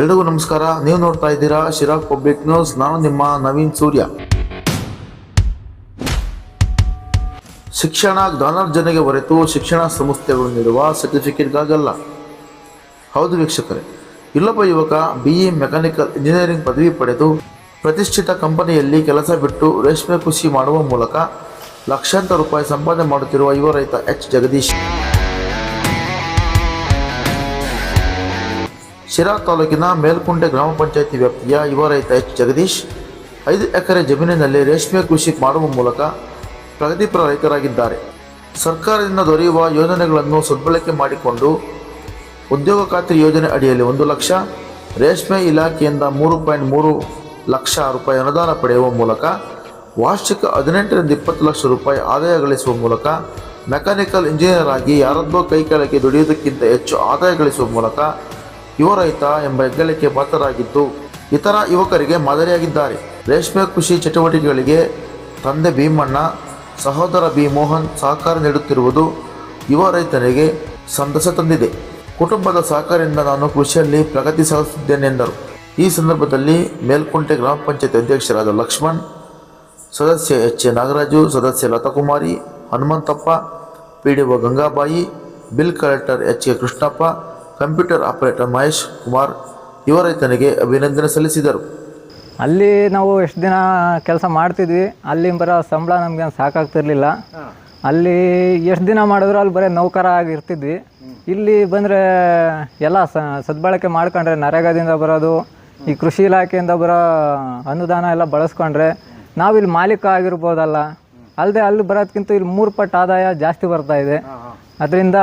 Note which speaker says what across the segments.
Speaker 1: ಎಲ್ರಿಗೂ ನಮಸ್ಕಾರ. ನೀವು ನೋಡ್ತಾ ಇದ್ದೀರಾ ಶಿರಾಕ್ ಪಬ್ಲಿಕ್ ನ್ಯೂಸ್. ನಾನು ನಿಮ್ಮ ನವೀನ್ ಸೂರ್ಯ. ಶಿಕ್ಷಣ ಜ್ಞಾನಾರ್ಜನೆಗೆ ಹೊರತು ಶಿಕ್ಷಣ ಸಂಸ್ಥೆಗಳು ನೀಡುವ ಸರ್ಟಿಫಿಕೇಟ್ಗಾಗಲ್ಲ. ಹೌದು ವೀಕ್ಷಕರೇ. ಇಲ್ಲೊಬ್ಬ ಯುವಕ ಬಿ ಇ ಮೆಕ್ಯಾನಿಕಲ್ ಇಂಜಿನಿಯರಿಂಗ್ ಪದವಿ ಪಡೆದು ಪ್ರತಿಷ್ಠಿತ ಕಂಪನಿಯಲ್ಲಿ ಕೆಲಸ ಬಿಟ್ಟು ರೇಷ್ಮೆ ಕೃಷಿ ಮಾಡುವ ಮೂಲಕ ಲಕ್ಷಾಂತರ ರೂಪಾಯಿ ಸಂಪಾದನೆ ಮಾಡುತ್ತಿರುವ ಯುವ ರೈತ ಎಚ್ ಜಗದೀಶ್. ಶಿರಾ ತಾಲೂಕಿನ ಮೇಲ್ಕುಂಡೆ ಗ್ರಾಮ ಪಂಚಾಯತಿ ವ್ಯಾಪ್ತಿಯ ಯುವ ರೈತ ಎಚ್. ಜಗದೀಶ್ ಐದು ಎಕರೆ ಜಮೀನಿನಲ್ಲಿ ರೇಷ್ಮೆ ಕೃಷಿ ಮಾಡುವ ಮೂಲಕ ಪ್ರಗತಿಪರ ರೈತರಾಗಿದ್ದಾರೆ. ಸರ್ಕಾರದಿಂದ ದೊರೆಯುವ ಯೋಜನೆಗಳನ್ನು ಸದ್ಬಳಕೆ ಮಾಡಿಕೊಂಡು ಉದ್ಯೋಗ ಖಾತ್ರಿ ಯೋಜನೆ ಅಡಿಯಲ್ಲಿ ಒಂದು ಲಕ್ಷ, ರೇಷ್ಮೆ ಇಲಾಖೆಯಿಂದ ಮೂರು ಪಾಯಿಂಟ್ ಮೂರು ಲಕ್ಷ ರೂಪಾಯಿ ಅನುದಾನ ಪಡೆಯುವ ಮೂಲಕ ವಾರ್ಷಿಕ ಹದಿನೆಂಟರಿಂದ ಇಪ್ಪತ್ತು ಲಕ್ಷ ರೂಪಾಯಿ ಆದಾಯ ಗಳಿಸುವ ಮೂಲಕ ಮೆಕ್ಯಾನಿಕಲ್ ಇಂಜಿನಿಯರ್ ಆಗಿ ಯಾರದ್ದೋ ಕೈ ಕೆಳಗೆ ದುಡಿಯುವುದಕ್ಕಿಂತ ಹೆಚ್ಚು ಆದಾಯ ಗಳಿಸುವ ಮೂಲಕ ಯುವ ರೈತ ಎಂಬ ಹೆಗ್ಗಳಿಕೆ ಪಾತ್ರರಾಗಿದ್ದು, ಇತರ ಯುವಕರಿಗೆ ಮಾದರಿಯಾಗಿದ್ದಾರೆ. ರೇಷ್ಮೆ ಕೃಷಿ ಚಟುವಟಿಕೆಗಳಿಗೆ ತಂದೆ ಭೀಮಣ್ಣ, ಸಹೋದರ ಬಿ ಮೋಹನ್ ಸಹಕಾರ ನೀಡುತ್ತಿರುವುದು ಯುವ ರೈತರಿಗೆ ಸಂತಸ ತಂದಿದೆ. ಕುಟುಂಬದ ಸಹಕಾರದಿಂದ ನಾನು ಕೃಷಿಯಲ್ಲಿ ಪ್ರಗತಿ ಸಾಧಿಸುತ್ತಿದ್ದೇನೆಂದರು ಈ ಸಂದರ್ಭದಲ್ಲಿ ಮೇಲ್ಕುಂಟೆ ಗ್ರಾಮ ಪಂಚಾಯತ್ ಅಧ್ಯಕ್ಷರಾದ ಲಕ್ಷ್ಮಣ್, ಸದಸ್ಯ ಎಚ್ ಎ ನಾಗರಾಜು, ಸದಸ್ಯ Latakumari, Hanumanthappa, P D O Gangabai, bill collector H K Krishnappa computer operator Mahesh Kumar ಯುವ ರೈತನಿಗೆ ಅಭಿನಂದನೆ ಸಲ್ಲಿಸಿದರು.
Speaker 2: ಅಲ್ಲಿ ನಾವು ಎಷ್ಟು ದಿನ ಕೆಲಸ ಮಾಡ್ತಿದ್ವಿ, ಅಲ್ಲಿ ಬರೋ ಸಂಬಳ ನಮಗೆ ಸಾಕಾಗ್ತಿರ್ಲಿಲ್ಲ. ಅಲ್ಲಿ ಎಷ್ಟು ದಿನ ಮಾಡಿದ್ರು ಅಲ್ಲಿ ಬರೀ ನೌಕರ ಆಗಿರ್ತಿದ್ವಿ ಇಲ್ಲಿ ಬಂದರೆ ಎಲ್ಲ ಸದ್ಬಳಕೆ ಮಾಡ್ಕೊಂಡ್ರೆ ನರೇಗಾದಿಂದ ಬರೋದು, ಈ ಕೃಷಿ ಇಲಾಖೆಯಿಂದ ಬರೋ ಅನುದಾನ ಎಲ್ಲ ಬಳಸ್ಕೊಂಡ್ರೆ ನಾವಿಲ್ಲಿ ಮಾಲೀಕ ಆಗಿರ್ಬೋದಲ್ಲ. ಅಲ್ಲದೆ ಅಲ್ಲಿ ಬರೋದಕ್ಕಿಂತ ಇಲ್ಲಿ ಮೂರು ಪಟ್ಟು ಆದಾಯ ಜಾಸ್ತಿ ಬರ್ತಾ ಇದೆ. ಅದರಿಂದ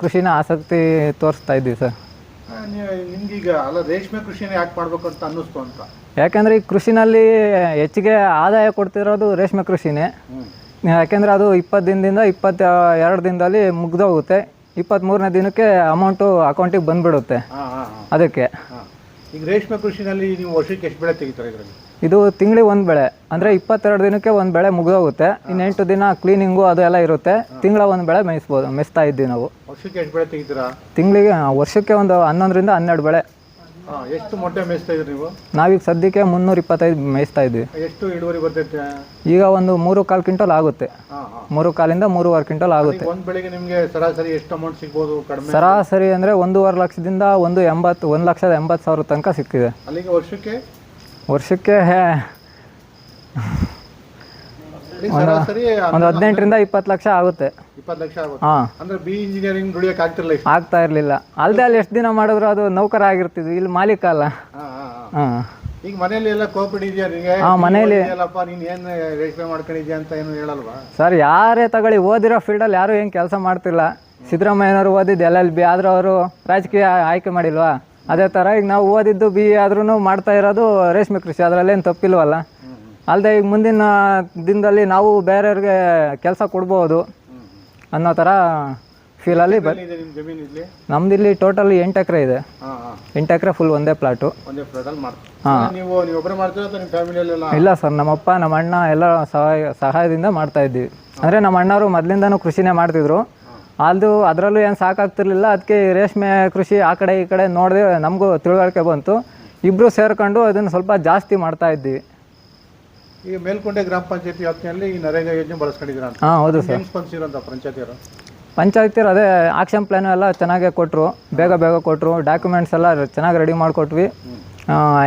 Speaker 2: ಕೃಷಿನ ಆಸಕ್ತಿ ತೋರಿಸ್ತಾ ಇದ್ದೀವಿ ಸರ್.
Speaker 3: ನಿಮ್ಗೀಗ ಅಲ್ಲ ರೇಷ್ಮೆ ಕೃಷಿನ ಯಾಕೆ ಮಾಡಬೇಕು ಅಂತ ಅನ್ನಿಸ್ತು ಅಂತ.
Speaker 2: ಯಾಕಂದರೆ ಈ ಕೃಷಿನಲ್ಲಿ ಹೆಚ್ಚಿಗೆ ಆದಾಯ ಕೊಡ್ತಿರೋದು ರೇಷ್ಮೆ ಕೃಷಿನೇ. ಯಾಕೆಂದರೆ ಅದು ಇಪ್ಪತ್ತು ದಿನದಿಂದ ಇಪ್ಪತ್ತ ಎರಡು ದಿನದಲ್ಲಿ ಮುಗ್ದೋಗುತ್ತೆ. ಇಪ್ಪತ್ತ್ಮೂರನೇ ದಿನಕ್ಕೆ ಅಮೌಂಟು ಅಕೌಂಟಿಗೆ ಬಂದ್ಬಿಡುತ್ತೆ. ಅದಕ್ಕೆ.
Speaker 3: ಈಗ ರೇಷ್ಮೆ ಕೃಷಿನಲ್ಲಿ ನೀವು ವರ್ಷಕ್ಕೆ ಎಷ್ಟು ಬೆಳೆ ತೆಗಿತಾರೆ ಇದರಲ್ಲಿ?
Speaker 2: ಇದು ತಿಂಗಳಿಗೆ ಒಂದು ಬೆಳೆ. ಅಂದರೆ ಇಪ್ಪತ್ತೆರಡು ದಿನಕ್ಕೆ ಒಂದು ಬೆಳೆ ಮುಗಿದೋಗುತ್ತೆ. ಇನ್ನು ಎಂಟು ದಿನ ಕ್ಲೀನಿಂಗು ಅದು ಎಲ್ಲ ಇರುತ್ತೆ. ತಿಂಗಳ ಒಂದು ಬೆಳೆ ಮೇಯಿಸ್ಬೋದು ಮೇಯಿಸ್ತಾ ಇದ್ವಿ ನಾವು.
Speaker 3: ವರ್ಷಕ್ಕೆ ಎಷ್ಟು ಬೆಳೆ ತೆಗಿತೀರಾ?
Speaker 2: ತಿಂಗಳಿಗೆ ವರ್ಷಕ್ಕೆ ಒಂದು ಹನ್ನೊಂದರಿಂದ ಹನ್ನೆರಡು ಬೆಳೆ.
Speaker 3: ಎಷ್ಟು ಮೊಟ್ಟೆ ಮೇಯಿಸ್ತಾ ಇದ್ರಿ ನೀವು?
Speaker 2: ನಾವೀಗ ಸದ್ಯಕ್ಕೆ ಮುನ್ನೂರ ಇಪ್ಪತ್ತೈದು ಮೇಯಿಸ್ತಾ ಇದ್ವಿ
Speaker 3: ಎಷ್ಟು ಇಳುವರಿ ಬರ್ತೈತೆ?
Speaker 2: ಈಗ ಒಂದು ಮೂರು ಕಾಲು ಕ್ವಿಂಟಲ್ ಆಗುತ್ತೆ. ಮೂರು ಕಾಲಿಂದ ಮೂರುವರೆ ಕ್ವಿಂಟಲ್ ಆಗುತ್ತೆ.
Speaker 3: ಒಂದು ಬೆಳೆಗೆ ನಿಮಗೆ ಸರಾಸರಿ ಎಷ್ಟು ಅಮೌಂಟ್ ಸಿಗ್ಬೋದು ಕಡಿಮೆ?
Speaker 2: ಸರಾಸರಿ ಅಂದರೆ ಒಂದೂವರೆ ಲಕ್ಷದಿಂದ ಒಂದು ಎಂಬತ್ತು ಒಂದು ಲಕ್ಷದ ಎಂಬತ್ತು ಸಾವಿರ ತನಕ ಸಿಕ್ಕಿದೆ
Speaker 3: ಅಲ್ಲಿಗೆ ವರ್ಷಕ್ಕೆ?
Speaker 2: ವರ್ಷಕ್ಕೆ ಒಂದು ಹದಿನೆಂಟರಿಂದ ಇಪ್ಪತ್ತು ಲಕ್ಷ ಆಗುತ್ತೆ.
Speaker 3: ಇಪ್ಪತ್ತು ಲಕ್ಷ
Speaker 2: ಹಾಂ.
Speaker 3: ಅಂದ್ರೆ ಬಿ ಇಂಜಿನಿಯರಿಂಗ್ ದುಡಿಯೋಕೆ ಆಗ್ತಿರಲ್ಲ
Speaker 2: ಆಗ್ತಾ ಇರಲಿಲ್ಲ. ಅಲ್ಲದೆ ಅಲ್ಲಿ ಎಷ್ಟು ದಿನ ಮಾಡಿದ್ರು ಅದು ನೌಕರ ಆಗಿರ್ತಿದ್ವಿ. ಇಲ್ಲಿ ಮಾಲೀಕ ಅಲ್ಲ.
Speaker 3: ಹಾಂ ಈಗ ಮನೆಯಲ್ಲಿ ಎಲ್ಲ ಕೋಪಿಡ್ ಇದೆಯಾ ನಿಮಗೆ
Speaker 2: ಹಾ, ಮನೇಲಿ-
Speaker 3: ಅಲ್ಲಪ್ಪ ನೀನು ಏನು ರೇಷ್ಮೆ ಮಾಡ್ಕೊಂಡಿದ್ಯಾ ಅಂತ ಏನು ಹೇಳಲ್ವಾ?
Speaker 2: ಸರ್ ಯಾರೇ ತಗೊಳ್ಳಿ ಓದಿರೋ ಫೀಲ್ಡಲ್ಲಿ ಯಾರೂ ಏನು ಕೆಲಸ ಮಾಡ್ತಿಲ್ಲ. ಸಿದ್ದರಾಮಯ್ಯನವರು ಓದಿದ್ದು ಎಲ್ ಎಲ್ ಬಿ ಆದರೂ ಅವರು ರಾಜಕೀಯ ಆಯ್ಕೆ ಮಾಡಿಲ್ವಾ? ಅದೇ ಥರ ಈಗ ನಾವು ಓದಿದ್ದು ಬಿ ಎ ಆದ್ರೂ ಮಾಡ್ತಾ ಇರೋದು ರೇಷ್ಮೆ ಕೃಷಿ ಅದರಲ್ಲೇನು ತಪ್ಪಿಲ್ವಲ್ಲ? ಅಲ್ಲದೆ ಈಗ ಮುಂದಿನ ದಿನದಲ್ಲಿ ನಾವು ಬೇರೆಯವ್ರಿಗೆ ಕೆಲಸ ಕೊಡ್ಬೋದು ಅನ್ನೋ ಥರ ಫೀಲಲ್ಲಿ ಬ ನಮ್ದು ಇಲ್ಲಿ ಟೋಟಲ್ ಎಂಟು ಎಕರೆ ಇದೆ.
Speaker 3: ಹಾಂ ಹಾಂ.
Speaker 2: ಎಂಟು ಎಕರೆ ಫುಲ್ ಒಂದೇ ಪ್ಲಾಟು
Speaker 3: ಫ್ಯಾಮಿಲಿಯಲ್ಲೆಲ್ಲ
Speaker 2: ಇಲ್ಲ ಸರ್ ನಮ್ಮಪ್ಪ ನಮ್ಮ ಅಣ್ಣ ಎಲ್ಲ ಸಹಾಯ ಸಹಾಯದಿಂದ ಮಾಡ್ತಾ ಇದ್ದೀವಿ. ಅಂದರೆ ನಮ್ಮ ಅಣ್ಣವರು ಮೊದಲಿಂದನೂ ಕೃಷಿನೇ ಮಾಡ್ತಿದ್ರು. ಅದು ಅದರಲ್ಲೂ ಏನು ಸಾಕಾಗ್ತಿರ್ಲಿಲ್ಲ. ಅದಕ್ಕೆ ರೇಷ್ಮೆ ಕೃಷಿ ಆ ಕಡೆ ಈ ಕಡೆ ನೋಡಿದೆ ನಮಗೂ ತಿಳುವಳಿಕೆ ಬಂತು. ಇಬ್ಬರು ಸೇರ್ಕೊಂಡು ಅದನ್ನು ಸ್ವಲ್ಪ ಜಾಸ್ತಿ ಮಾಡ್ತಾ ಇದ್ದೀವಿ.
Speaker 3: ಈಗ ಮೇಲ್ಕೊಂಡೆ ಗ್ರಾಮ ಪಂಚಾಯತಿ ವ್ಯಾಪ್ತಿಯಲ್ಲಿ ಈ ನರೇಗಾ ಯೋಜನೆ ಬಳಸ್ಕೊಂಡಿದ್ದೀರಾ
Speaker 2: ಹಾಂ ಹೌದು ಸರ್.
Speaker 3: ಹೆಂಗ್ ಸ್ಪಂದಿಸಿರಂತ ಪಂಚಾಯತಿಯವರು?
Speaker 2: ಪಂಚಾಯತಿಯರು ಅದೇ ಆಕ್ಷನ್ ಪ್ಲ್ಯಾನು ಎಲ್ಲ ಚೆನ್ನಾಗೇ ಕೊಟ್ಟರು ಬೇಗ ಬೇಗ ಕೊಟ್ಟರು ಡಾಕ್ಯುಮೆಂಟ್ಸ್ ಎಲ್ಲ ಚೆನ್ನಾಗಿ ರೆಡಿ ಮಾಡಿಕೊಟ್ವಿ.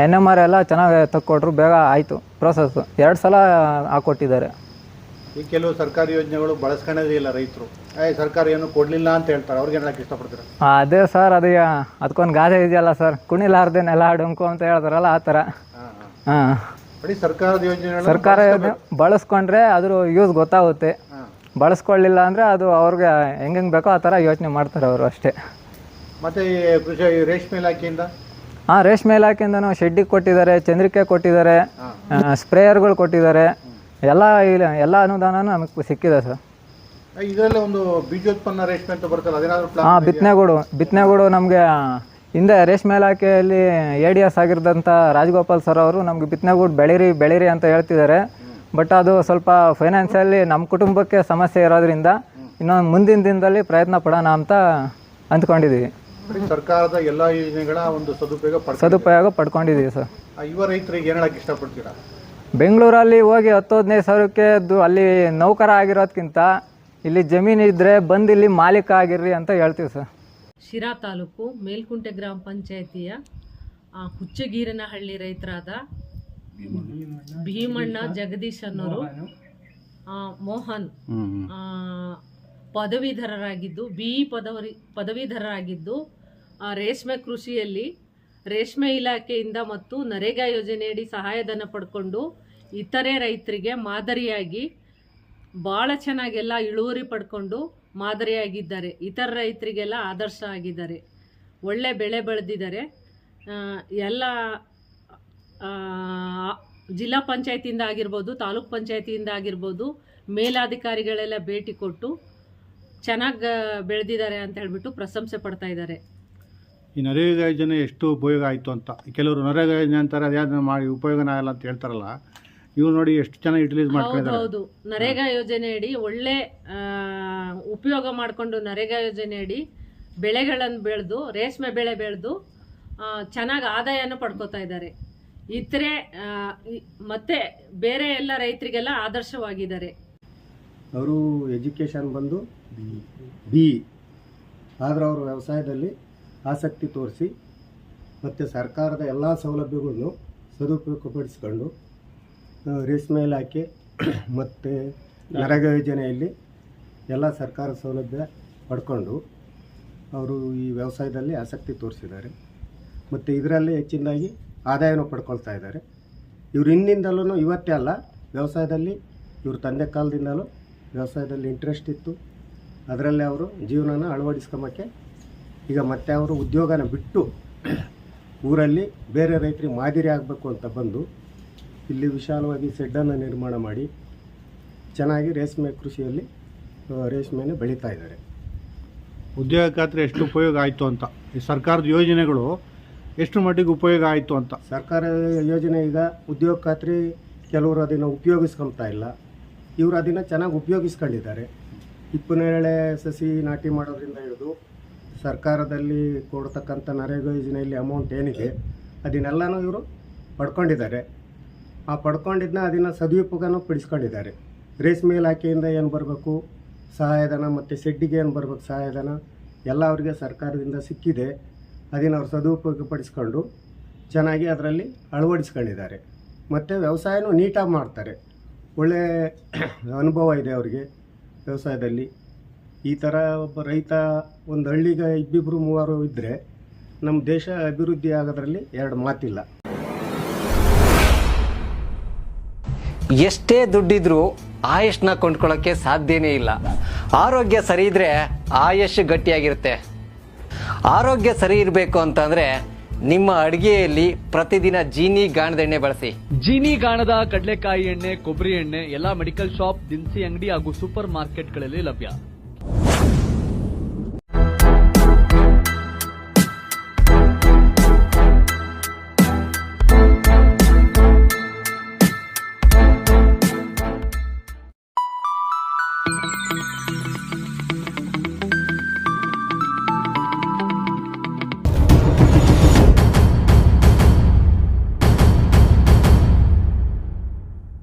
Speaker 2: ಎನ್ ಎಂ ಆರ್ ಎಲ್ಲ ಚೆನ್ನಾಗಿ ತಕ್ಕೊಟ್ರು ಬೇಗ ಆಯಿತು ಪ್ರೋಸೆಸ್ಸು ಎರಡು ಸಲ ಹಾಕ್ಕೊಟ್ಟಿದ್ದಾರೆ
Speaker 3: ಈ ಕೆಲವು ಸರ್ಕಾರಿ ಯೋಜನೆಗಳು ಬಳಸ್ಕೊಳ್ಳೋದೇ ಇಲ್ಲ ರೈತರು. ಸರ್ಕಾರ ಏನು ಕೊಡಲಿಲ್ಲ ಅಂತ ಹೇಳ್ತಾರೆ. ಅವ್ರಿಗೆ ಹೇಳಕ್ಕೆ ಇಷ್ಟಪಡ್ತೀರಾ?
Speaker 2: ಅದೇ ಸರ್ ಅದೇ ಅದಕ್ಕೊಂದು ಗಾದೆ ಇದೆಯಲ್ಲ ಸರ್ ಕುಣಿಲಾರ್ದೆ ನೆಲ ಡೊಂಕು ಅಂತ ಹೇಳ್ತಾರಲ್ಲ ಆ ಥರ.
Speaker 3: ಹಾಂ ಬರೀ ಸರ್ಕಾರದ ಯೋಜನೆ
Speaker 2: ಸರ್ಕಾರ ಬಳಸ್ಕೊಂಡ್ರೆ ಅದ್ರ ಯೂಸ್ ಗೊತ್ತಾಗುತ್ತೆ. ಬಳಸ್ಕೊಳ್ಳಿಲ್ಲ ಅಂದರೆ ಅದು ಅವ್ರಿಗೆ ಹೆಂಗೆ ಬೇಕೋ ಆ ಥರ ಯೋಚನೆ ಮಾಡ್ತಾರೆ ಅವರು ಅಷ್ಟೇ.
Speaker 3: ಮತ್ತೆ ಈ ಕೃಷಿ ರೇಷ್ಮೆ ಇಲಾಖೆಯಿಂದ?
Speaker 2: ಹಾಂ ರೇಷ್ಮೆ ಇಲಾಖೆಯಿಂದನೂ ಶೆಡ್ಡಿಗೆ ಕೊಟ್ಟಿದ್ದಾರೆ ಚಂದ್ರಿಕೆ ಕೊಟ್ಟಿದ್ದಾರೆ ಸ್ಪ್ರೇಯರ್ಗಳು ಕೊಟ್ಟಿದ್ದಾರೆ. ಎಲ್ಲ ಇಲ್ಲ ಎಲ್ಲ ಅನುದಾನನೂ ನಮಗೆ ಸಿಕ್ಕಿದೆ ಸರ್.
Speaker 3: ಇದರಲ್ಲಿ ಒಂದು ಬೀಜೋತ್ಪನ್ನ ರೇಷ್ಮೆ ಅಂತ ಅದೇನಾದ್ರು
Speaker 2: ಹಾಂ ಬಿತ್ತನೆಗೂಡು ಬಿತ್ತನೆಗೂಡು ನಮಗೆ ಹಿಂದೆ ರೇಷ್ಮೆ ಇಲಾಖೆಯಲ್ಲಿ ಎ ಡಿ ಎಸ್ ಆಗಿರೋದಂಥ ರಾಜಗೋಪಾಲ್ ಸರ್ ಅವರು ನಮಗೆ ಬಿತ್ತನೆಗೂಡು ಬೆಳೀರಿ ಬೆಳೀರಿ ಅಂತ ಹೇಳ್ತಿದ್ದಾರೆ. ಬಟ್ ಅದು ಸ್ವಲ್ಪ ಫೈನಾನ್ಸಲ್ಲಿ ನಮ್ಮ ಕುಟುಂಬಕ್ಕೆ ಸಮಸ್ಯೆ ಇರೋದ್ರಿಂದ ಇನ್ನೊಂದು ಮುಂದಿನ ದಿನದಲ್ಲಿ ಪ್ರಯತ್ನ ಪಡೋಣ ಅಂತ ಅಂದ್ಕೊಂಡಿದ್ದೀವಿ
Speaker 3: ಸರ್ಕಾರದ ಎಲ್ಲ ಯೋಜನೆಗಳ ಒಂದು ಸದುಪಯೋಗ
Speaker 2: ಸದುಪಯೋಗ ಪಡ್ಕೊಂಡಿದ್ದೀವಿ ಸರ್.
Speaker 3: ಯುವ ರೈತರಿಗೆ ಏನು ಇಷ್ಟಪಡ್ತೀರಾ?
Speaker 2: ಬೆಂಗಳೂರಲ್ಲಿ ಹೋಗಿ ಹತ್ತು ಹದಿನೈದು ಸಾವಿರಕ್ಕೆ ದು ಅಲ್ಲಿ ನೌಕರ ಆಗಿರೋದಕ್ಕಿಂತ ಇಲ್ಲಿ ಜಮೀನು ಇದ್ದರೆ ಬಂದು ಇಲ್ಲಿ ಮಾಲೀಕ ಆಗಿರ್ರಿ ಅಂತ ಹೇಳ್ತೀವಿ ಸರ್.
Speaker 4: ಶಿರಾ ತಾಲೂಕು ಮೇಲ್ಕುಂಟೆ ಗ್ರಾಮ ಪಂಚಾಯತಿಯ ಆ, ಹುಚ್ಚಗೀರನಹಳ್ಳಿ ರೈತರಾದ ಭೀಮಣ್ಣ ಜಗದೀಶ್ ಅನ್ನೋರು ಆ, ಮೋಹನ್ ಆ, ಪದವೀಧರರಾಗಿದ್ದು ಬಿ ಇ ಪದವಿ ಪದವೀಧರರಾಗಿದ್ದು ಆ, ರೇಷ್ಮೆ ಕೃಷಿಯಲ್ಲಿ ರೇಷ್ಮೆ ಇಲಾಖೆಯಿಂದ ಮತ್ತು ನರೇಗಾ ಯೋಜನೆಯಡಿ ಸಹಾಯಧನ ಪಡ್ಕೊಂಡು ಇತರೆ ರೈತರಿಗೆ ಮಾದರಿಯಾಗಿ ಭಾಳ ಚೆನ್ನಾಗೆಲ್ಲ ಇಳುವರಿ ಪಡ್ಕೊಂಡು ಮಾದರಿಯಾಗಿದ್ದಾರೆ. ಇತರ ರೈತರಿಗೆಲ್ಲ ಆದರ್ಶ ಆಗಿದ್ದಾರೆ. ಒಳ್ಳೆ ಬೆಳೆ ಬೆಳೆದಿದ್ದಾರೆ. ಎಲ್ಲ ಜಿಲ್ಲಾ ಪಂಚಾಯತಿಯಿಂದ ಆಗಿರ್ಬೋದು, ತಾಲೂಕ್ ಪಂಚಾಯತಿಯಿಂದ ಆಗಿರ್ಬೋದು ಮೇಲಾಧಿಕಾರಿಗಳೆಲ್ಲ ಭೇಟಿ ಕೊಟ್ಟು ಚೆನ್ನಾಗಿ ಬೆಳೆದಿದ್ದಾರೆ ಅಂತ ಹೇಳಿಬಿಟ್ಟು ಪ್ರಶಂಸೆ ಪಡ್ತಾ ಇದ್ದಾರೆ.
Speaker 3: ಈ ನರೇಗಾ ಯೋಜನೆ ಎಷ್ಟು ಉಪಯೋಗ ಆಯಿತು ಅಂತ. ಕೆಲವರು ನರೇಗಾ ಯೋಜನೆ ಅಂತಾರೆ ಅದ್ಯಾವ್ದು ಮಾಡಿ ಉಪಯೋಗನ ಆಗಲ್ಲ ಅಂತ ಹೇಳ್ತಾರಲ್ಲ ಇವ್ರು ನೋಡಿ ಎಷ್ಟು ಚೆನ್ನಾಗಿ ಯುಟಿಲೈಸ್
Speaker 4: ಹೌದು
Speaker 3: ಮಾಡ್ಕೊಂಡಿದ್ದಾರೆ.
Speaker 4: ಹೌದು ನರೇಗಾ ಯೋಜನೆಯಡಿ ಒಳ್ಳೆ ಆ, ಉಪಯೋಗ ಮಾಡಿಕೊಂಡು ನರೇಗಾ ಯೋಜನೆಯಡಿ ಬೆಳೆಗಳನ್ನು ಬೆಳೆದು ರೇಷ್ಮೆ ಬೆಳೆ ಬೆಳೆದು ಚೆನ್ನಾಗಿ ಆದಾಯನ ಪಡ್ಕೋತಾ ಇದ್ದಾರೆ. ಇತರೆ ಮತ್ತೆ ಬೇರೆ ಎಲ್ಲ ರೈತರಿಗೆಲ್ಲ ಆದರ್ಶವಾಗಿದ್ದಾರೆ.
Speaker 5: ಅವರು ಎಜುಕೇಷನ್ ಬಂದು ಬಿ. ಆದ್ರೆ ಅವರು ವ್ಯವಸಾಯದಲ್ಲಿ ಆಸಕ್ತಿ ತೋರಿಸಿ ಮತ್ತು ಸರ್ಕಾರದ ಎಲ್ಲ ಸೌಲಭ್ಯಗಳನ್ನು ಸದುಪಯೋಗಪಡಿಸ್ಕೊಂಡು ರೇಷ್ಮೆ ಇಲಾಖೆ ಮತ್ತು ನರಗ ಯೋಜನೆಯಲ್ಲಿ ಎಲ್ಲ ಸರ್ಕಾರ ಸೌಲಭ್ಯ ಪಡ್ಕೊಂಡು ಅವರು ಈ ವ್ಯವಸಾಯದಲ್ಲಿ ಆಸಕ್ತಿ ತೋರಿಸಿದ್ದಾರೆ. ಮತ್ತು ಇದರಲ್ಲಿ ಹೆಚ್ಚಿನದಾಗಿ ಆದಾಯನೂ ಪಡ್ಕೊಳ್ತಾ ಇದ್ದಾರೆ. ಇವ್ರು ಹಿಂದಿಂದಲೂ ಇವತ್ತೇ ಅಲ್ಲ, ವ್ಯವಸಾಯದಲ್ಲಿ ಇವ್ರ ತಂದೆ ಕಾಲದಿಂದಲೂ ವ್ಯವಸಾಯದಲ್ಲಿ ಇಂಟ್ರೆಸ್ಟ್ ಇತ್ತು. ಅದರಲ್ಲೇ ಅವರು ಜೀವನನ ಅಳವಡಿಸ್ಕೊಂಬಕ್ಕೆ ಈಗ ಮತ್ತೆ ಅವರು ಉದ್ಯೋಗನ ಬಿಟ್ಟು ಊರಲ್ಲಿ ಬೇರೆ ರೈತರಿಗೆ ಮಾದರಿ ಆಗಬೇಕು ಅಂತ ಬಂದು ಇಲ್ಲಿ ವಿಶಾಲವಾಗಿ ಶೆಡ್ಡನ್ನು ನಿರ್ಮಾಣ ಮಾಡಿ ಚೆನ್ನಾಗಿ ರೇಷ್ಮೆ ಕೃಷಿಯಲ್ಲಿ ರೇಷ್ಮೆಯನ್ನು ರೇಷ್ಮೆನ ಬೆಳೀತಾ ಇದ್ದಾರೆ.
Speaker 3: ಉದ್ಯೋಗ ಖಾತ್ರಿ ಎಷ್ಟು ಉಪಯೋಗ ಆಯಿತು ಅಂತ. ಈ ಸರ್ಕಾರದ ಯೋಜನೆಗಳು ಎಷ್ಟು ಮಟ್ಟಿಗೆ ಉಪಯೋಗ ಆಯಿತು ಅಂತ.
Speaker 5: ಸರ್ಕಾರ ಯೋಜನೆ ಈಗ ಉದ್ಯೋಗ ಖಾತ್ರಿ ಕೆಲವರು ಅದನ್ನು ಉಪಯೋಗಿಸ್ಕೊಳ್ತಾ ಇಲ್ಲ. ಇವರು ಅದನ್ನು ಚೆನ್ನಾಗಿ ಉಪಯೋಗಿಸ್ಕೊಂಡಿದ್ದಾರೆ. ಇಪ್ಪನೇಳೆ ಸಸಿ ನಾಟಿ ಮಾಡೋದ್ರಿಂದ ಹಿಡಿದು ಸರ್ಕಾರದಲ್ಲಿ ಕೊಡ್ತಕ್ಕಂಥ ನರೇಗಾ ಯೋಜನೆಯಲ್ಲಿ ಅಮೌಂಟ್ ಏನಿದೆ, ಅದನ್ನೆಲ್ಲನೂ ಇವರು ಪಡ್ಕೊಂಡಿದ್ದಾರೆ. ಆ ಪಡ್ಕೊಂಡಿದ್ದನ್ನ ಅದನ್ನು ಸದುಪಯೋಗನೂ ಪಡಿಸ್ಕೊಂಡಿದ್ದಾರೆ. ರೇಷ್ಮೆ ಇಲಾಖೆಯಿಂದ ಏನು ಬರಬೇಕು? ಸಹಾಯಧನ ಮತ್ತು ಶೆಡ್ಡಿಗೆ ಏನು ಬರಬೇಕು ಸಹಾಯಧನ? ಎಲ್ಲ ಅವರಿಗೆ ಸರ್ಕಾರದಿಂದ ಸಿಕ್ಕಿದೆ. ಅದನ್ನು ಅವ್ರು ಸದುಪಯೋಗಪಡಿಸ್ಕೊಂಡು ಚೆನ್ನಾಗಿ ಅದರಲ್ಲಿ ಅಳವಡಿಸ್ಕೊಂಡಿದ್ದಾರೆ. ಮತ್ತು ವ್ಯವಸಾಯನೂ ನೀಟಾಗಿ ಮಾಡ್ತಾರೆ. ಒಳ್ಳೆಯ ಅನುಭವ ಇದೆ ಅವರಿಗೆ ವ್ಯವಸಾಯದಲ್ಲಿ. ಈ ಥರ ಒಬ್ಬ ರೈತ ಒಂದು ಹಳ್ಳಿಗೆ ಇಬ್ಬಿಬ್ಬರು ಮೂವರು ಇದ್ದರೆ ನಮ್ಮ ದೇಶ ಅಭಿವೃದ್ಧಿ ಆಗೋದ್ರಲ್ಲಿ ಎರಡು ಮಾತಿಲ್ಲ.
Speaker 6: ಎಷ್ಟೇ ದುಡ್ಡಿದ್ರೂ ಆಯುಷ್ನ ಕೊಂಡ್ಕೊಳ್ಳೋಕ್ಕೆ ಸಾಧ್ಯನೇ ಇಲ್ಲ. ಆರೋಗ್ಯ ಸರಿ ಇದ್ರೆ ಆಯುಷ್ ಗಟ್ಟಿಯಾಗಿರುತ್ತೆ. ಆರೋಗ್ಯ ಸರಿ ಇರಬೇಕು ಅಂತಂದ್ರೆ ನಿಮ್ಮ ಅಡಿಗೆಯಲ್ಲಿ ಪ್ರತಿದಿನ ಜೀನಿ ಗಾಣದ ಎಣ್ಣೆ ಬಳಸಿ.
Speaker 7: ಜೀನಿ ಗಾಣದ ಕಡಲೆಕಾಯಿ ಎಣ್ಣೆ ಕೊಬ್ಬರಿ ಎಣ್ಣೆ ಎಲ್ಲಾ ಮೆಡಿಕಲ್ ಶಾಪ್ ದಿನಸಿ ಅಂಗಡಿ ಹಾಗೂ ಸೂಪರ್ ಮಾರ್ಕೆಟ್ಗಳಲ್ಲಿ ಲಭ್ಯ.